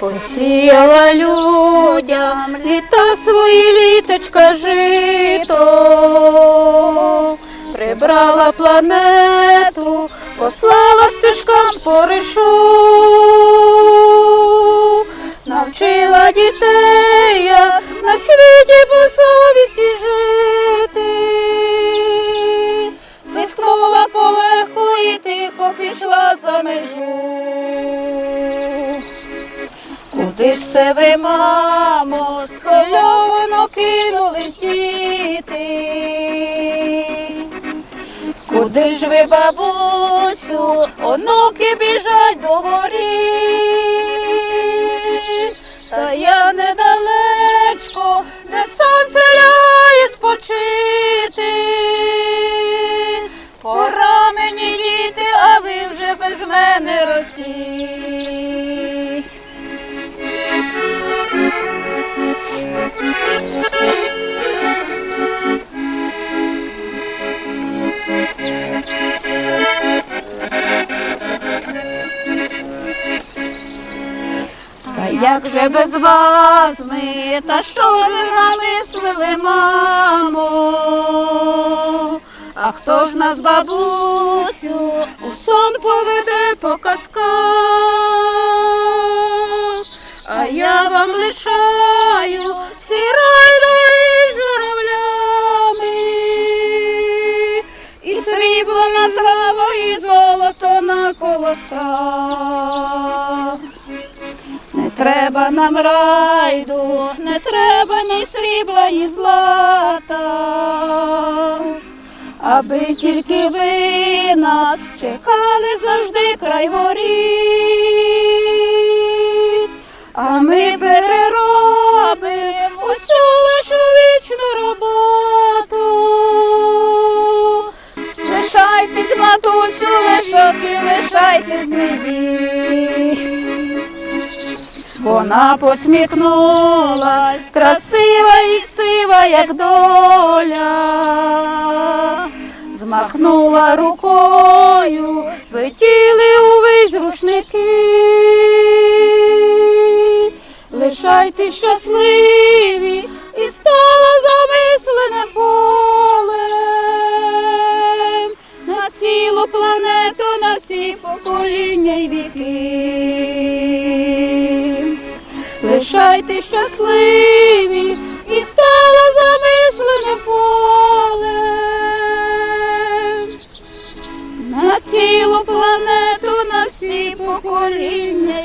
Посіяла людям літа свої літочка жито, прибрала планету, послала стежкам споришу, навчила дітей я на світі по совісті жити, зіткнула полегку і тихо пішла за межу. Куди ж це ви, мамо, схвильовано кинулись діти? Куди ж ви, бабусю, онуки біжать до воріт? Та я недалечко, де сонце ляє спочити. Пора мені діти, а ви вже без мене ростіть. Та як же без вас ми, та що ж ви намислили, мамо? А хто ж нас, бабусю, у сон поведе по казках? Я вам лишаю сірайно із журавлями, і срібло на траво, і золото на колосках. Не треба нам райду, не треба ні срібла, ні злата, аби тільки ви нас чекали завжди край воріт, Лишайтесь, матусю, лишати, лишайтесь, не бій. Вона посміхнулась, красива і сива, як доля, змахнула рукою, злетіли увесь рушники. Лишайте щасливі і стало замислене Лишайте щасливі і стало замислене полем на цілу планету, на всі покоління